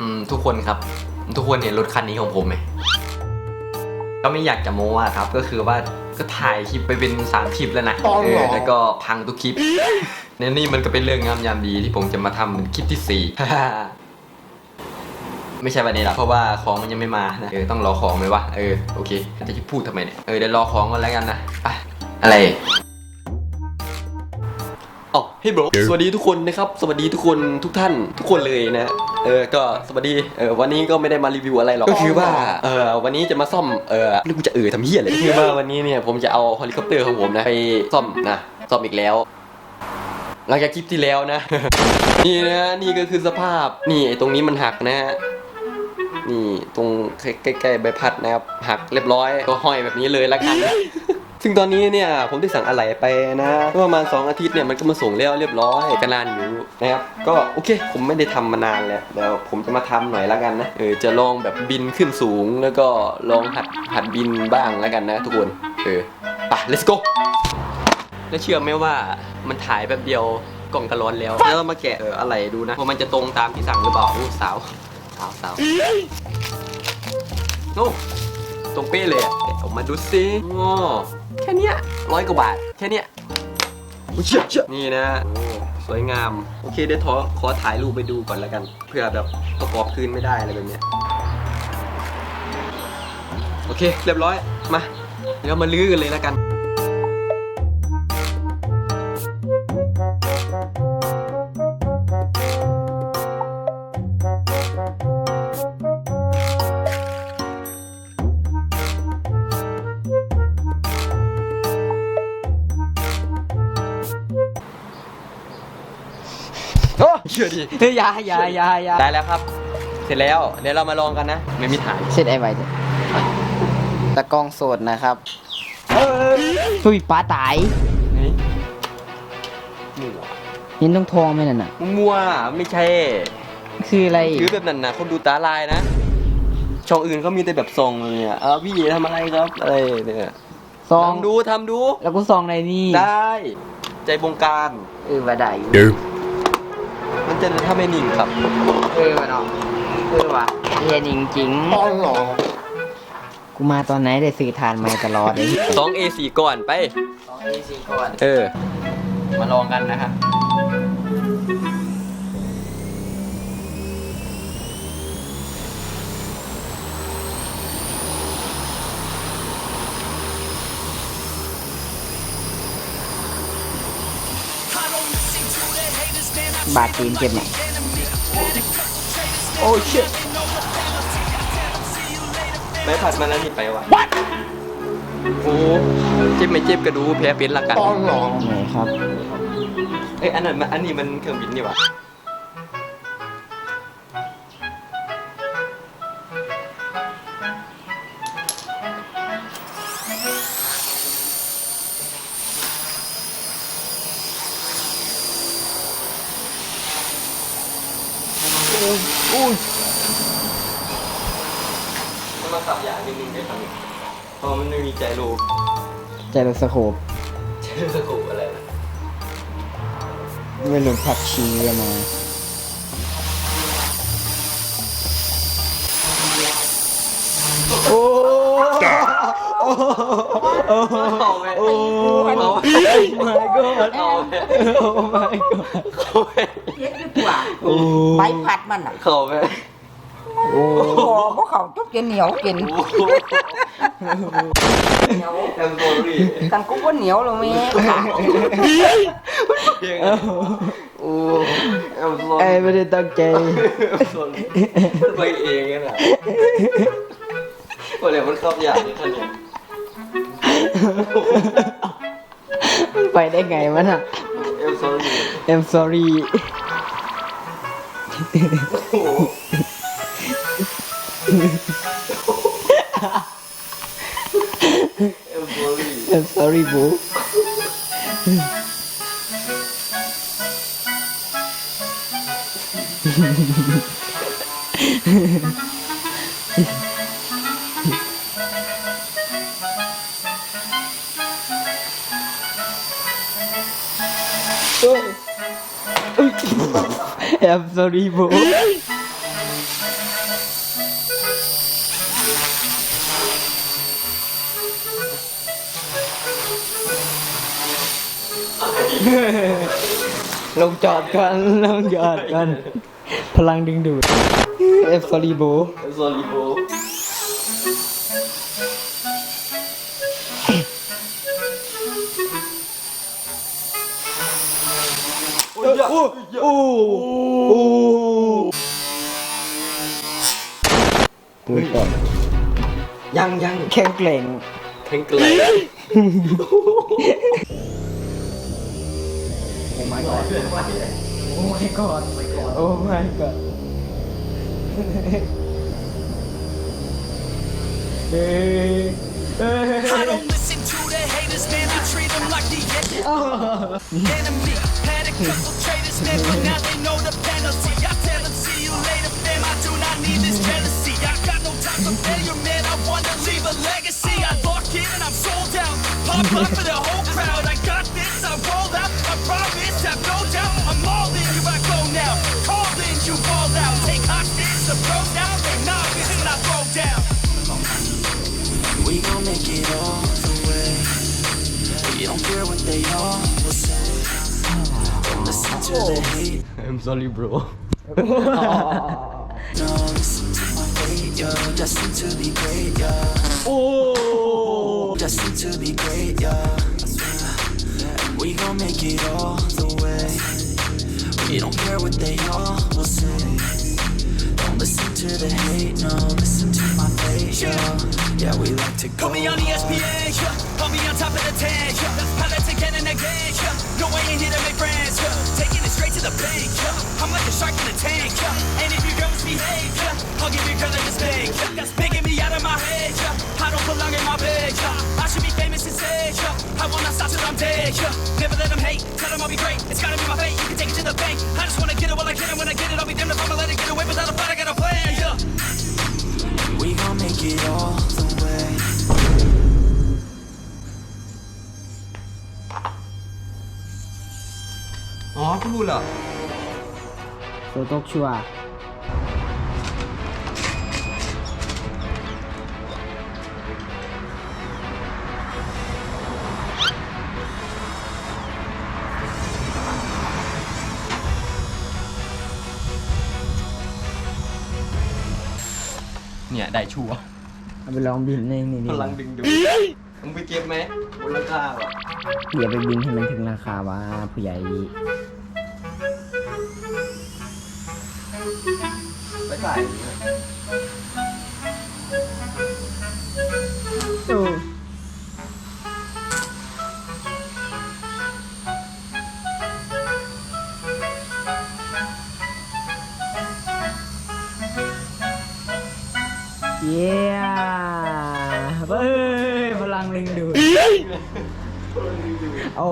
อืมทุกคนครับ ทุกคนเห็นรถคันนี้ของผมไหมก็ไม่อยากจะโม้อะครับ ก็คือว่าก็ถ่ายคลิปไปเป็นสามคลิปแล้วนะอ๋อเหรอเออแล้วก็พังทุกคลิปเนี่ยนี่มันก็เป็นเรื่องงามยามดีที่ผมจะมาทำเป็นคลิปที่สี่ ไม่ใช่วันนี้หรอกเพราะว่าของมันยังไม่มานะเออต้องรอของไหมวะเออโอเคแต่จะพูดทำไมเนี่ยเออเดี๋ยวรอของก่อนแล้วกันนะไปอะไร อ๋อเฮ้ยบรสวัสดีทุกคนนะครับ สวัสดีทุกคนทุกท่านทุกคนเลยนะ เออ ก็สวัสดี เออวันนี้ก็ไม่ได้มารีวิวอะไรหรอก ก็คือว่า เออวันนี้จะมาซ่อม เออเรื่องกูจะเออทำเหี้ยอะไรคือว่าวันนี้เนี่ยผมจะเอาเฮลิคอปเตอร์ของผมนะไปซ่อมนะ ซ่อมอีกแล้ว หลังจากคลิปที่แล้วนะ นี่นะ นี่ก็คือสภาพ นี่ไอ้ตรงนี้มันหักนะฮะนี่ตรงใกล้ๆใบพัดนะครับ หักเรียบร้อย ก็ห้อยแบบนี้เลยละกัน ซึ่งตอนนี้เนี่ยผมได้สั่งอะไหล่ไปนะประมาณ 2 อาทิตย์เนี่ยมันก็มาส่งแล้วเรียบร้อยก็นานอยู่นะครับก็โอเค ผมไม่ได้ทำมานานแล้วเดี๋ยวผมจะมาทำหน่อยละกันนะเออจะลองแบบบินขึ้นสูงแล้วก็ลองหัดหัดบินบ้างแล้วกันนะ ทุกคนเออไป let's go แล้วเชื่อไหมว่ามันถ่ายแบบเดียวกล่องกระร้อนแล้วแล้วเรามาแกะเอออะไรดูนะว่ามันจะตรงตามที่สั่งหรือเปล่าสาวสาวสาวโอ้ตรงเป้เลยอะแกะออกมาดูสิโอ้ แค่เนี้ยร้อยกว่าบาท แค่เนี้ยอุ๊ยเชี่ยเชี่ยนี่นะโอ้สวยงาม โอเค เดี๋ยวขอขอถ่ายรูปไปดูก่อนแล้วกัน เพื่อแบบประกอบคืนไม่ได้อะไรแบบเนี้ย โอเค เรียบร้อย มา เดี๋ยวมาลื้อกันเลยแล้วกัน ชื่อดิเฮ้ยอยาอยาอยาอยาได้แล้วครับ เสร็จแล้วเดี๋ยวเรามาลองกันนะ ไม่มีถ่ายเสร็จไอ้ไว้เถอะตะกล้องโสดนะครับทุยปลาตายนี่มั่วเห็นต้องทองไหมนั่นน่ะ มั่วไม่ใช่คืออะไรถือแบบนั้นนะคนดูตาลายนะ ช่องอื่นเขามีแต่แบบทรงเลยเนี่ยเออพี่ทำอะไรครับอะไรเนี่ยซองทำดูทำดู แล้วก็ซองในนี่ ได้ ใจบงการ เออว่าได้อยู่มัน จะถ้าไม่นิ่งครับ เออว่ะเนาะเออว่ะเฮียจริงจริงๆกูมาตอนไหนได้สื่อทานมาตลอดเลยสอง A4 ก่อนไปสองเอซีก่อน เออ มาลองกันนะครับ บาดตีนเจ็บไหมโอ้ชิตไปผัดมาแล้วนี่ไปวะโอ้เจ็บไม่เจ็บก็ดูแพ้เป็นละกันไหนครับ เอ้ยอันนั้นมันอันนี้มันเครื่องบินนี่วะ สับอย่างนิดนึงได้ทำเพราะมันไม่มีใจรูใจรถสโคปใจรูสกูอะไรนะไม่หลุดผักชีกันมาโอ้เอาไปโอ้เอาไป my god เอาไปโอ้ my god เข้าไปเฮ็ดดีกว่าโอ้ ใบผัดมันอะ เข้าไป โอ้พอพวกเขาจุกกินเหนียวกินเหนียวแอมโซรี่กันกูว่เหนียวเลยแม่ค่ะโอ้แอมโซไอ้ไม่ได้ตั้งใจมันไปเองนั่นแหละวันนี้มันเข้าอย่างนี้ท่านเนี่ยไปได้ไงวะน่ะแอมโซรี่ I'm sorry โอ้แอมโซรี่ I'm sorry bro เอ้ย I'm sorry bro ลงจอดก่อนลงจอดก่อนพลังดึงดูดเอฟซอรีโบโซลิโบโอ้ยโอ้โอ้ดูก่อนยังยังแข็งแกร่งแข็งแกร่ง Oh my god. Oh my god. Oh my god. hey. I don't listen to the haters, man. Treat them like the enemy. Had a couple traitors, man, but now they know the penalty. I tell them, see you later, fam. I do not need this jealousy. I got no time for failure, man. I want to leave a legacy. I lock in and I'm sold out. Pop up for the whole I'm sorry bro oh. Don't listen to my hate, yo. Destined to be great, yo. Oh, destined to be great, yo. We gon' make it all the way. We don't care what they all will say. Don't listen to the hate, no. Yeah, we like to go. Put me on ESPN, yeah. Put me on top of the tank, yeah. Pilots again and again, yeah. No way in here to make friends, yeah. Taking it straight to the bank, yeah. I'm like a shark in a tank, yeah. And if your girl misbehave, yeah, I'll give your girl a mistake, yeah. That's making me out of my head, yeah. I don't belong in my bed, yeah. I should be famous instead, yeah. I will not stop till I'm dead, yeah. Never let them hate, tell them I'll be great. It's gotta be my fate, you can take it to the bank. I just wanna get it while I can, and when I get it, I'll อ๋อพี่พูดเหรอโซโตกชัวร์เนี่ย ได้ชัวร์เอาไปลองบินในนี่พนี่ลังดึงดูดมึงไปเก็บไหมบนราคาอะอย่าไปบินให้มันถึงราคาว่าผู้ใหญ่ ไปใส่โอ้เย้เฮ้ยพลังลิงดูดเอา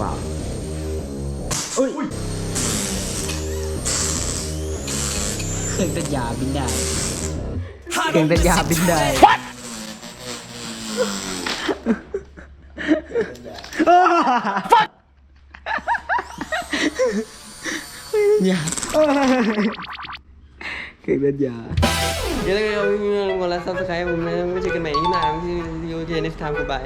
ว้าวเอ้ยเครื่องตัดยาบินได้ I เครื่อง don't ตัดยา listen บิน to ได้ it. ยาเครื่องตัดยาเดี๋ยวเรากดไลค์ซับสไครต์ผมนะไม่เจอกันใหม่ที่หน้าที่ยูเจนิสทามกูบาย